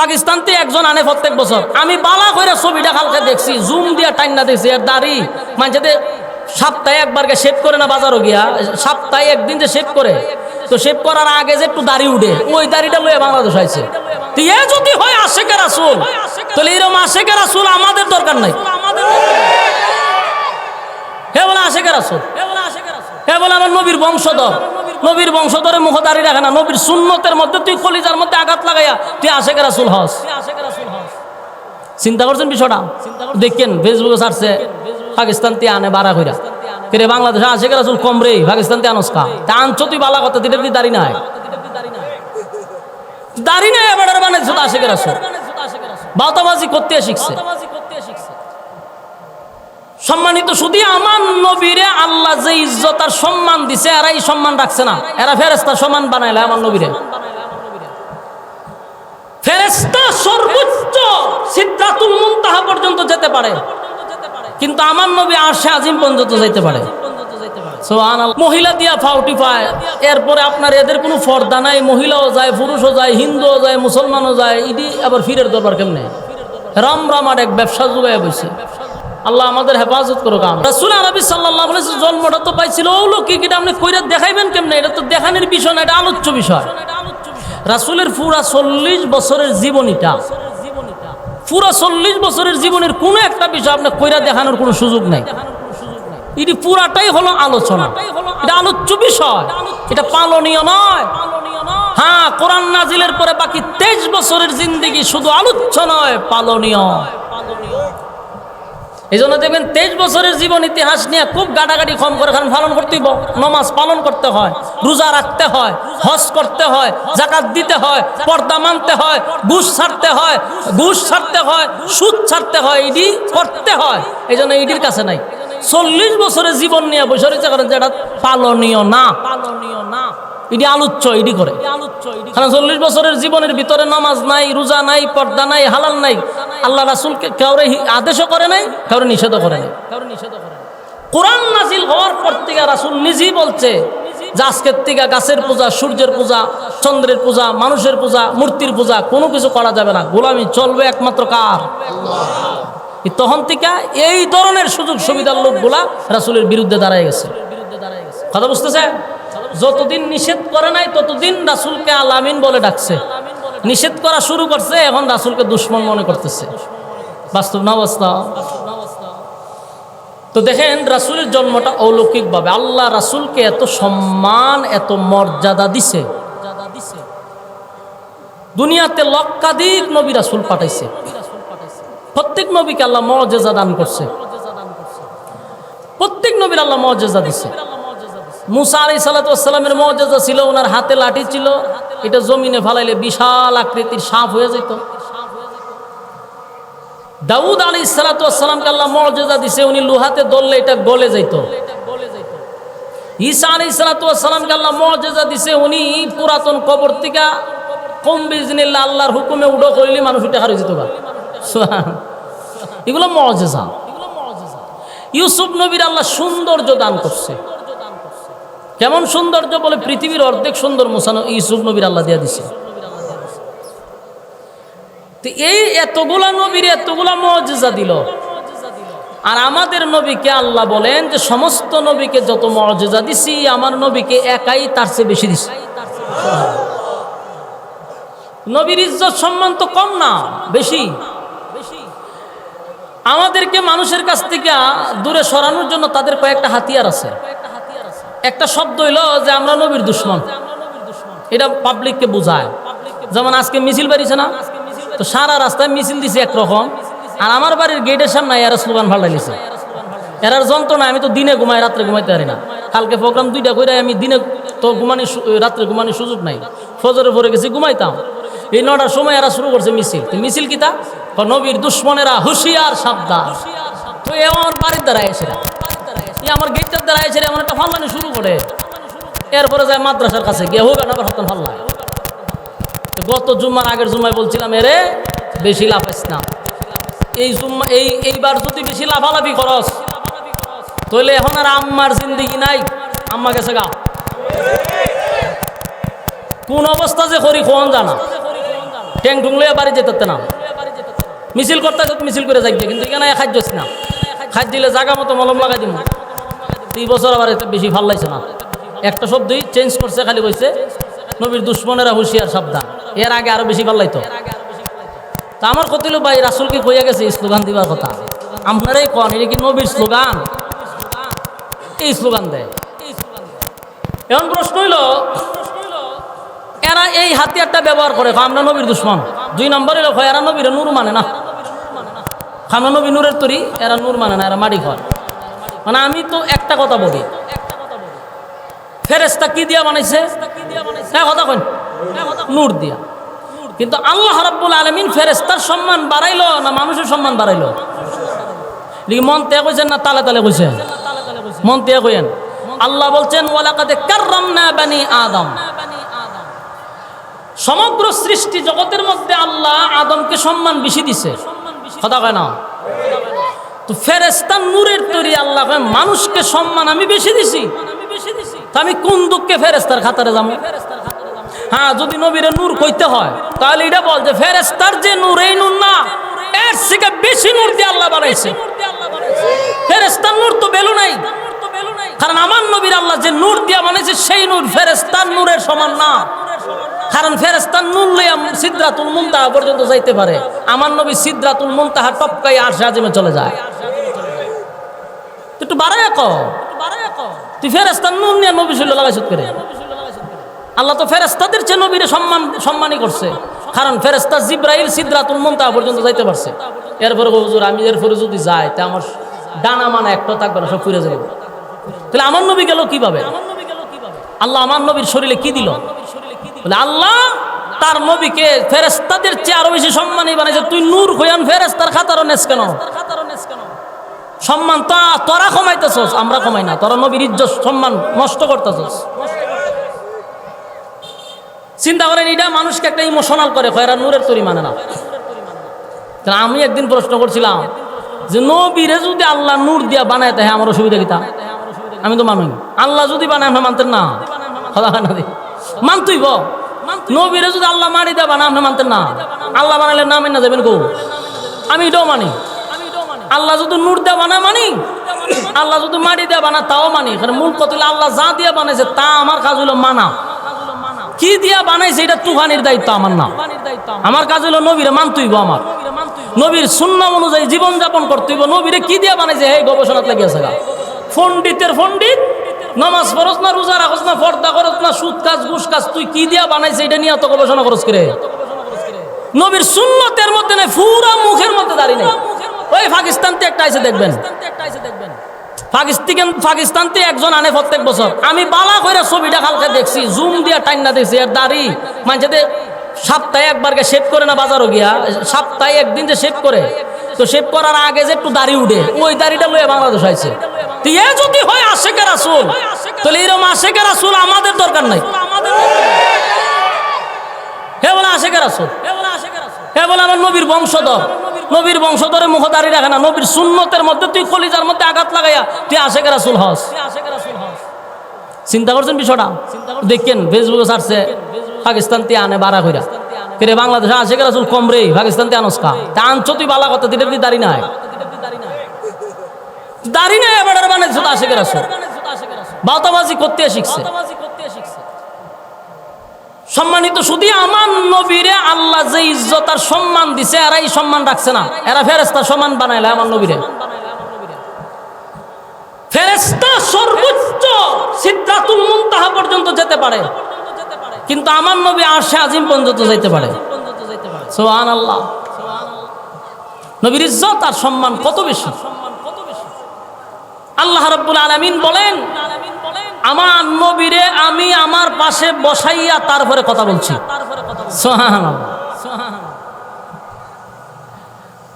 পাকিস্তানতে একজন আনে প্রত্যেক বছর। আমি বালা করে ছবিটা কালকে দেখছি, জুম দিয়া টাইনা দেখছি, এর দাড়ি। মানুষের সপ্তাহে একবারকে শেভ করে না বাজারও গিয়া, সপ্তাহে একদিন যে শেভ করে। তো শেভ করার আগে যে একটু দাড়ি উঠে, ওই দাড়িটা লয়ে বাংলাদেশ আইছে। তো যদি হয় আশেকের রাসুল, তাহলে এরকম আশেকের রাসুল আমাদের দরকার নাই। হে বলে আশেকের রাসুল। হে বলে আমার নবীর বংশধর। নবীর বংশধরের মুখ দাঁড়িয়ে রাখে না। নবীর সুন্নতের মধ্যে তুই কলিজার মধ্যে আঘাত লাগাইয়া তুই আশেকের রাসুল হস। চিন্তা করছেন বিষয়টা? দেখেন ফেসবুকে ছাড়ছে, পাকিস্তান তে আনে বাড়া কইরা। কিন্তু বাংলাদেশে আশেকের রাসুল কম রে, পাকিস্তান তে আনস কা? তা আনছো তুই বালা কথা, দিলে দাড়ি নাই। দাড়ি নাই এবার বানাইছো আশেকের রাসুল। বাতাবাজি করতে শিখছে। সম্মানিত শুধু আমার নবীরে আল্লাহ যে ইজ্জত আর সম্মান দিছে এরা এই সম্মান রাখছে না। এরা ফেরেস্তার সম্মান বানাইলে আমার নবীরে। ফেরেস্তা সর্বোচ্চ সিদ্ধাতুল মুনতাহা পর্যন্ত যেতে পারে। কিন্তু আমার নবী আরশে আজিম পর্যন্ত যাইতে পারে। মহিলা দিয়া ফাউটি পায়। এরপরে আপনার এদের কোনো ফর্দা নাই। মহিলাও যায়, পুরুষও যায়, হিন্দুও যায়, মুসলমানও যায়। ইডি আবার ফিরের দরবার কেমনে? রাম রাম আর এক ব্যবসা যুগায় বসে আল্লাহ আমাদের হেফাজত করুক আমরা রাসূল আরবি আলাইহি জন্মটা তো পাইছিল অলৌকিক এটা আপনি কইরা দেখাইবেন কেমনে? এটা তো দেখানোর বিষয় না, এটা আলোচ্য বিষয়। রাসুলের পুরা চল্লিশ বছরের জীবনীটা, পুরা চল্লিশ বছরের জীবনের কোনো একটা বিষয় আপনি কইরা দেখানোর কোনো সুযোগ নাই। এটি পুরাটাই হলো আলোচনা। এটা আলোচ্য বিষয়। এটা পালনীয় নয়। হ্যাঁ কোরআন নাজিলের পরে বাকি তেইশ বছরের জিন্দিগি শুধু আলোচ্য নয়, পালনীয়। এই জন্য দেখবেন তেইশ বছরের জীবন ইতিহাস নিয়ে খুব গাটাগাটি কম করে, কারণ পালন করতেই নমাজ পালন করতে হয়, রোজা রাখতে হয়, হজ করতে হয়, জাকাত দিতে হয়, পর্দা মানতে হয়, ঘুষ ছাড়তে হয়, ঘুষ ছাড়তে হয়, সুদ ছাড়তে হয়, ইডি করতে হয় এই জন্য ইডির কাছে নাই। চল্লিশ বছরের জীবন নিয়ে বসে রয়েছে, কারণ যেটা পালনীয় না। পালনীয় না। ইডি আলোচ্য ইডি করে। কারণ চল্লিশ বছরের জীবনের ভিতরে নামাজ নাই রোজা নাই পর্দা নাই হালাল নাই আল্লাহ রাসুলকে কাউরে আদেশও করে নাই কাউরে নিষেধও করে নাই। কোরআন নাজিল হওয়ার পর থেকে রাসুল নিজেই বলছে যে আজকের থেকে গাছের পূজা সূর্যের পূজা চন্দ্রের পূজা মানুষের পূজা মূর্তির পূজা কোনো কিছু করা যাবে না। গোলামি চলবে একমাত্র কার? তখন থেকে এই ধরনের সুযোগ সুবিধার লোকগুলা রাসুলের বিরুদ্ধে দাঁড়ায় গেছে। কথা বুঝতেছে যতদিন নিষেধ করে নাই, ততদিন রাসুলকে আলামিন বলে ডাকছে। নিষেধ করা শুরু করছে, এখন রাসুলকে দুশ্মন মনে করতেছে। বাস্তব না অবস্থা? তো দেখেন, রাসুলের জন্মটা অলৌকিকভাবে। আল্লাহ রাসুলকে এত সম্মান, এত মর্যাদা দিছে। দুনিয়াতে লক্ষাধিক নবী রাসুল পাঠাইছে। প্রত্যেক নবীকে আল্লাহ মর্যাদা দান করছে। প্রত্যেক নবীর আল্লাহ মর্যাদা দিছে। মুসা আলাই সালাতামের মর্যাদা ছিল, ওনার হাতে লাঠি ছিল। এটা জমিনে ফালাইলে বিশাল আকৃতির সাপ হয়ে যেত। দাউদ আলী সালাতামকে আল্লাহ মর্যাদা দিছে, উনি লোহাতে দললে এটা গলে যাইত। ঈসা আলী সালাতামকে আল্লাহ মর্যাদা দিছে, উনি পুরাতন কবর থেকে কম বিজনিল্লা আল্লাহর হুকুমে উডো করলে মানুষ উঠে হারিয়ে যেত এগুলো মর্যাদা। ইউসুফ নবীর আল্লাহ সৌন্দর্য দান করছে। কেমন সৌন্দর্য বলে পৃথিবীর অর্ধেক সুন্দর মোসানো ইউসুফ নবীর আল্লাহ দিয়া দিছে। তো এই এতগুলা নবীর এতগুলা মর্যাদা দিল। আর আমাদের নবীকে আল্লাহ বলেন যে, সমস্ত নবীকে যত মর্যাদা দিছি, আমার নবীকে একাই তার চেয়ে বেশি দিছি। নবীর ইজ্জত সম্মান তো কম না, বেশি। আমাদেরকে মানুষের কাছ থেকে দূরে সরানোর জন্য তাদের কয়েকটা হাতিয়ার আছে। একটা শব্দ হইল যে আমরা নবীর দুশ্মন। এটা পাবলিককে বোঝায়। যেমন আজকে মিছিল বেরিয়েছে না? তো সারা রাস্তায় মিছিল দিছে একরকম। আর আমার বাড়ির গেটের সামনে এরা স্লোগান ফাল্টাইছে এরার যন্ত্রণা আমি তো দিনে ঘুমাই, রাত্রে ঘুমাইতে পারি না। কালকে প্রোগ্রাম দুইটা করে আমি দিনে তো ঘুমানি রাত্রে ঘুমানির সুযোগ নাই। ফজরে পরে গেছি, ঘুমাইতাম। এই নটার সময় এরা শুরু করছে মিছিল। তো মিছিল কিতা নবীর দুশ্মনেরা হুশিয়ার সাবধান। তো এ আমার বাড়ির দ্বারা এসেরা এই আমার গেটটার দ্বারা এসে এমন একটা ফাল্লানি শুরু করে। এরপরে যায় মাদ্রাসার কাছে গিয়ে হোক আবার হতন ফাল্লায় গত জুম্মার আগের জুম্মায় বলছিলাম এরে বেশি লাফাইস না। এই জুম্মা, এই, এইবার যদি বেশি লাফালাফি খরচ তাহলে এখন আর আম্মার জিন্দিগি নাই। আম্মা গেছে গা। কোন অবস্থা যে করি কোন জানা। ট্যাং লইয়া বাড়ি যেতে না। মিছিল করতে মিছিল করে যাইবে, কিন্তু এখানে খাদ্য না। খাদ্য দিলে জায়গা মতো মলম লাগাই দিব দুই বছর আবার এটা বেশি ভালো লাগছে না। একটা শব্দই চেঞ্জ করছে, খালি কইছে, নবীর দুশ্মনেরা হুঁশিয়ার, সাবধান। এর আগে আরও বেশি ভালো লাগতো। তা আমার কতিল ভাই রাসুলকে কইয়া গেছে স্লোগান দিবার কথা। আপনারাই কন, এটা কি নবীর স্লোগান? এই স্লোগান দেয়? এখন প্রশ্ন হইল, এরা এই হাতিয়ারটা ব্যবহার করে আমরা নবীর দুশ্মন। দুই নম্বর এরা নবীর নূর মানে না। আমরা নবী নূরের তরি, এরা নূর মানে না, এরা মাটি ঘর মানে আমি তো একটা কথা বলি। ফেরেস্তা কি দিয়া বানাইছে? কথা কইন। নূর দিয়া। কিন্তু আল্লাহ রাব্বুল আলমিন ফেরেস্তার সম্মান বাড়াইলো না মানুষের সম্মান বাড়াইলো? মন তে কইছেন না তালে তালে কইছেন? মন তে কইেন আল্লাহ বলছেন ওয়ালাকাতে কাররামনা বানি আদম। সমগ্র সৃষ্টি জগতের মধ্যে আল্লাহ আদমকে সম্মান বেশি দিছে। কথা কয় না? তো ফেরেস্তান নূরের তৈরি আল্লাহ মানুষকে সম্মান আমি বেশি দিছি। তা আমি কোন দুঃখে ফেরেস্তার খাতারে যাব? হ্যাঁ যদি নবীরে নূর কইতে হয়, তাহলে এটা বল যে ফেরেস্তার যে নূর, এই নূর না। এর থেকে বেশি নূর দিয়ে আল্লাহ বানাইছে। ফেরেস্তার নূর তো বেলু নাই। কারণ আমার নবীর আল্লাহ যে নূর দিয়া বানাইছে, সেই নূর ফেরেস্তার নূরের সমান না। কারণ ফেরেস্তার নূর লইয়া সিদ্রাতুল মুনতাহা পর্যন্ত যাইতে পারে। আমার নবী সিদ্রাতুল মুনতাহা টপকাই আর সাজিমে চলে যায়। একটু বাড়ায় ক তুই ফেরেস্তার নূর নিয়ে নবী শৈল লাগাইছ করে আল্লাহ তো ফেরেস্তাদের চেয়ে নবীরে সম্মান সম্মানই করছে। কারণ ফেরেস্তা জিব্রাইল সিদ্রাতুল মুনতাহা পর্যন্ত যাইতে পারছে। এরপরে হুজুর, আমি এরপরে যদি যাই, তা আমার ডানা মানা একটা থাকবে না, সব ফিরে যাবে তাহলে আমার নবী গেল কীভাবে? আল্লাহ আমার নবীর শরীরে কি দিল? বলে, আল্লাহ তার নবীকে ফেরেস্তাদের চেয়ে আরও বেশি সম্মানই বানাইছে। তুই নূর হইয়ান ফেরেস্তার খাতারও নেস কেন? সম্মান তা, তোরা কমাইতেছস, আমরা কমাই না। তোরা নবীর ইজ্জত, সম্মান নষ্ট করতেছস। চিন্তা করেন, এটা মানুষকে একটা ইমোশনাল করে এরা নূরের তরি মানে না। আমি একদিন প্রশ্ন করছিলাম যে, নবীরে যদি আল্লাহ নূর দিয়া বানায় তাই আমার অসুবিধা কিতা আমি তো মানুষ। আল্লাহ যদি বানায় মানতেন না। মানতুই নবীরে যদি আল্লাহ মারি দেবা না আপনি মানতেন না? আল্লাহ বানাইলে না মেনে যাবেন গো আমি এটাও মানি। আল্লাহ যদি নূর দেয়া বানা মানি? আল্লাহ যদি মারি দেয়া বানা, তাও মানি। কারণ মূল কথা আল্লাহ যা দিয়া বানাইছে, তা আমার কাজ হলো মানা। কি দিয়া বানাইছে, এটা তুফানির দায়িত্ব আমার না। আমার কাজ হলো নবীরে মানতুইব আমার। নবীর শূন্য অনুযায়ী জীবন যাপন করতেইব নবীরে কি দিয়া বানাইছে হে গবেষণাত লাগিয়েছে গা। পণ্ডিতের পণ্ডিত নামাজ ফরজ না রোজা রাখস না ফর্দা করস না, সুদ কাজ, ঘুষ কাজ, তুই কি দিয়া বানাইছে, এটা নিয়ে এত গবেষণা করস করে? নবীর সুন্নতের মধ্যে নেই, পুরা মুখের মধ্যে দাঁড়িয়ে নেই। ওই পাকিস্তান থেকে একটা এসে দেখবেন। পাকিস্তান পাকিস্তান থেকে একজন আনে প্রত্যেক বছর। আমি বালা করে ছবিটা কালকে দেখছি, জুম দিয়া টাইনা দেখছি এর দাড়ি। মাঝে সপ্তাহে একবারকে শেভ করে না বাজারও গিয়া। সপ্তাহে একদিন যে শেভ করে। তো শেভ করার আগে যে একটু দাড়ি উঠে, ওই দাড়িটা লইয়া বাংলাদেশ আইছে। তো এ যদি হয় আশেকের আসুল তাহলে এরকম আশেকের আসুল আমাদের দরকার নাই। হে বলে আশেকের আসুল হে বলে আমার নবীর বংশধর। নবীর বংশধরের মুখ দাঁড়িয়ে রাখে না নবীর সুন্নতের মধ্যে তুই কলিজার মধ্যে আঘাত লাগাইয়া তুই আশেকের আসুল হস। চিন্তা করছেন বিষয়টা? দেখেন ফেসবুকে ছাড়ছে পাকিস্তান তে আনে বাড়া কইরা। ফিরে বাংলাদেশে আশেকের আসুল কম রে পাকিস্তান তে আনস কা? তা আনছো তুই বালা কথা দিতে দাঁড়ি নাই। দাড়ি নাই এবার বানাইছো তো আশেকের আসুল বাতাবাজি করতে শিখছে। সম্মানিত, শুধু আমার নবীরে আল্লাহ যে ইজ্জত আর সম্মান দিছে, এরাই সম্মান রাখছে না। এরা ফেরেস্তা সম্মান বানাইলে আমার নবীরে। ফেরেস্তা সর্বোচ্চ সিদ্ধাতুল মুনতাহা পর্যন্ত যেতে পারে। কিন্তু আমার নবী আরশে আজিম পর্যন্ত যাইতে পারে। সোহান আল্লাহ নবীর ইজ্জত আর সম্মান কত বেশি? আল্লাহ রব্বুল আলামিন বলেন আমার নবীরে আমি আমার পাশে বসাইয়া তারপরে কথা বলছি। সোহান আল্লাহ